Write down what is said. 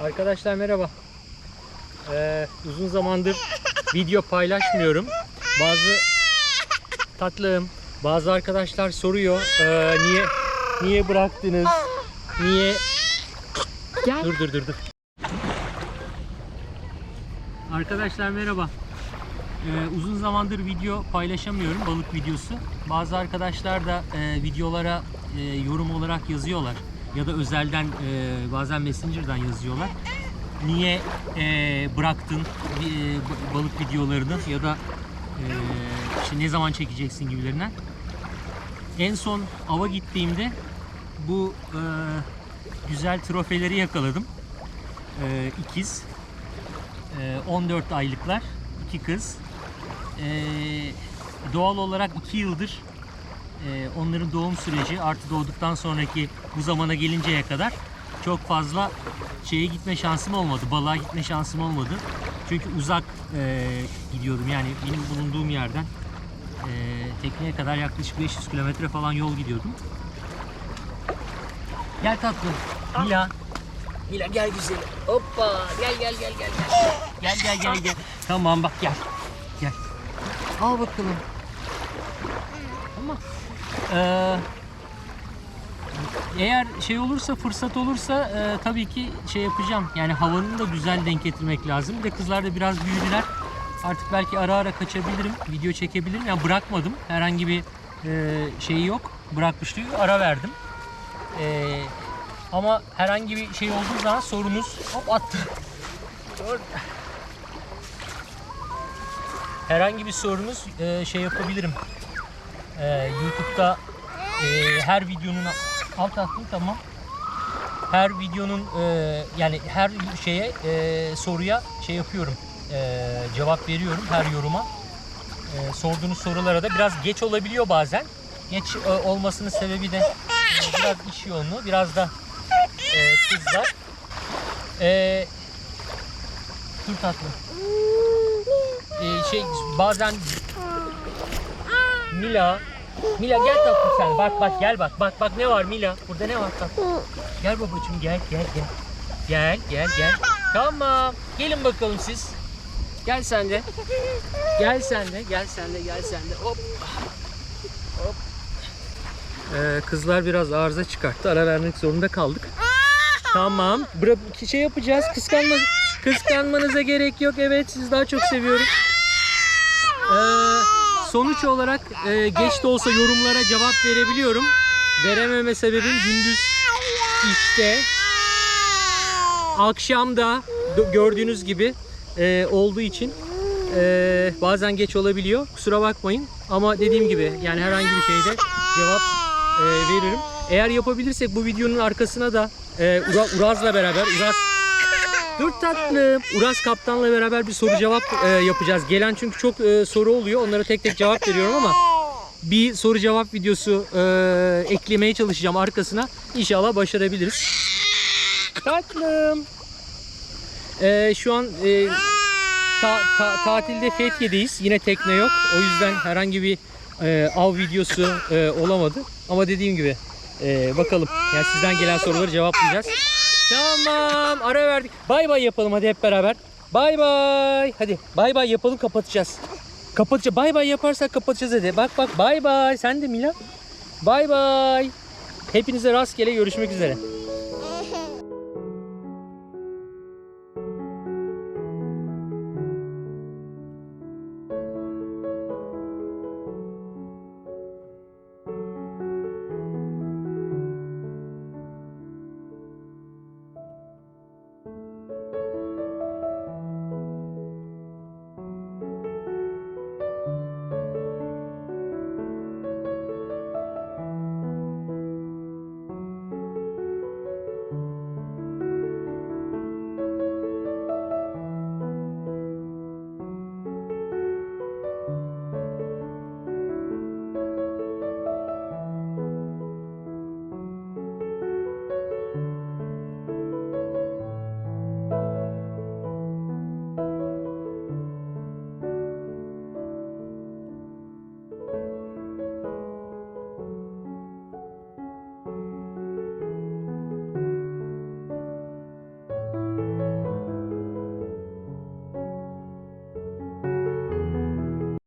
Arkadaşlar merhaba. Ee, uzun zamandır video paylaşmıyorum. Bazı tatlım, bazı arkadaşlar soruyor ee, niye niye bıraktınız? Niye? Gel. Dur dur dur dur. Arkadaşlar merhaba. Ee, uzun zamandır video paylaşamıyorum balık videosu. Bazı arkadaşlar da e, videolara e, yorum olarak yazıyorlar ya da özelden e, bazen Messenger'dan yazıyorlar. Niye e, bıraktın e, balık videolarını ya da e, işte ne zaman çekeceksin gibilerinden. En son ava gittiğimde bu e, güzel trofeleri yakaladım. E, ikiz. E, 14 aylıklar. iki kız. E, doğal olarak 2 yıldır e, onların doğum süreci artı doğduktan sonraki bu zamana gelinceye kadar çok fazla şeye gitme şansım olmadı. Balığa gitme şansım olmadı. Çünkü uzak e, gidiyordum. Yani benim bulunduğum yerden e, tekneye kadar yaklaşık 500 kilometre falan yol gidiyordum. Gel tatlım. Mila. Mila gel güzelim. Hoppa. Gel gel gel gel gel. Gel gel gel. Tamam bak gel. Gel. Al bakalım. Tamam. Ee, eğer şey olursa fırsat olursa e, tabii ki şey yapacağım. Yani havanın da güzel denk getirmek lazım. Bir de kızlar da biraz büyüdüler. Artık belki ara ara kaçabilirim. Video çekebilirim. Yani bırakmadım. Herhangi bir e, şeyi yok. Bırakmıştı. Ara verdim. E, ama herhangi bir şey olduğu zaman sorunuz hop attı. Herhangi bir sorunuz e, şey yapabilirim. E, YouTube'da e, her videonun alt attım tamam. Her videonun e, yani her şeye e, soruya şey yapıyorum. E, cevap veriyorum her yoruma. E, sorduğunuz sorulara da biraz geç olabiliyor bazen. Geç e, olmasının sebebi de e, biraz iş yoğunluğu, biraz da e, kızlar. E, dur tatlım. E, şey bazen Mila Mila gel tatlım sen. Bak bak gel bak. Bak bak ne var Mila? Burada ne var tatlım? Gel babacığım gel gel gel. Gel gel gel. Tamam. Gelin bakalım siz. Gel sen de. Gel sen de. Gel sen de. Gel sen de. Hop. Hop. Ee, kızlar biraz arıza çıkarttı. Ara vermek zorunda kaldık. Tamam. Bırak şey yapacağız. Kıskanma kıskanmanıza gerek yok. Evet, sizi daha çok seviyorum. Ee, sonuç olarak e, geç de olsa yorumlara cevap verebiliyorum. Verememe sebebim gündüz işte akşamda gördüğünüz gibi e, olduğu için e, bazen geç olabiliyor. Kusura bakmayın. Ama dediğim gibi yani herhangi bir şeyde cevap e, veririm. Eğer yapabilirsek bu videonun arkasına da e, Ura- Uraz'la beraber Uraz Dur tatlım. Uras Kaptan'la beraber bir soru cevap e, yapacağız. Gelen çünkü çok e, soru oluyor. Onlara tek tek cevap veriyorum ama bir soru cevap videosu e, eklemeye çalışacağım arkasına. İnşallah başarabiliriz. Tatlım. E, şu an e, ta- ta- tatilde Fethiye'deyiz. Yine tekne yok. O yüzden herhangi bir e, av videosu e, olamadı. Ama dediğim gibi e, bakalım. Yani sizden gelen soruları cevaplayacağız. Tamam ara verdik. Bay bay yapalım hadi hep beraber. Bay bay. Hadi bay bay yapalım kapatacağız. Kapatacağız. Bay bay yaparsak kapatacağız hadi. Bak bak bay bay. Sen de Mila. Bay bay. Hepinize rastgele görüşmek üzere.